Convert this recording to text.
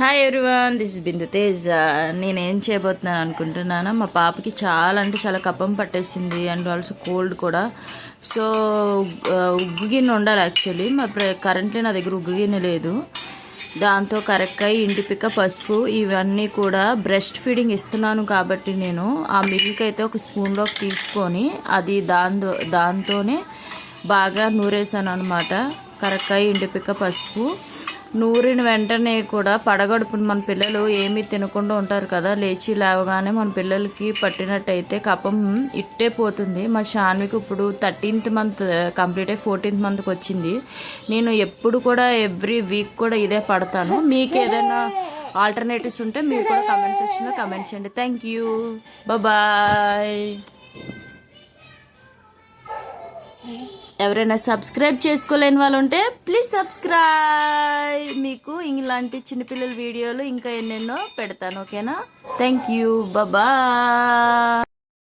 Hi everyone this Bindu Tej నేనేం చేయబోతున్నాను అనుకుంటున్నాను? మా పాపకి చాలా అంటే చాలా కప్పం పట్టేసింది అండ్ ఆల్సో కోల్డ్ కూడా. సో uh, ఉగ్గు గిన్నె ఉండాలి యాక్చువల్లీ మా కరెంట్లీ నా దగ్గర ఉగ్గు గిన్నె లేదు. దాంతో కరెక్ట్గా ఇంటి పిక్క పసుపు ఇవన్నీ కూడా బ్రెస్ట్ ఫీడింగ్ ఇస్తున్నాను కాబట్టి నేను. ఆ మిల్క్ అయితే ఒక స్పూన్లోకి తీసుకొని అది దాంతో దాంతోనే బాగా నూరేసాను అనమాట కరెక్ట్గా ఇంటి పిక్క పసుపు. నూరిన వెంటనే కూడా పడగడుపుని మన పిల్లలు ఏమీ తినకుండా ఉంటారు కదా. లేచి లేవగానే మన పిల్లలకి పట్టినట్టయితే కపం ఇట్టే పోతుంది. మా షాన్వికి ఇప్పుడు థర్టీన్త్ మంత్ కంప్లీట్ అయ్యి ఫోర్టీన్త్ మంత్కి వచ్చింది. నేను ఎప్పుడు కూడా ఎవ్రీ వీక్ కూడా ఇదే పడతాను. మీకు ఏదైనా ఆల్టర్నేటివ్స్ ఉంటే మీరు కూడా కమెంట్ సెక్షన్లో కమెంట్ చేయండి. Thank you. బాయ్ ఎవరైనా సబ్స్క్రైబ్ చేసుకోలేని వాళ్ళు ఉంటే ప్లీజ్ సబ్స్క్రైబ్. మీకు ఇలాంటి చిన్నపిల్లల వీడియోలు ఇంకా ఎన్నెన్నో పెడతాను ఓకేనా? Thank you Baba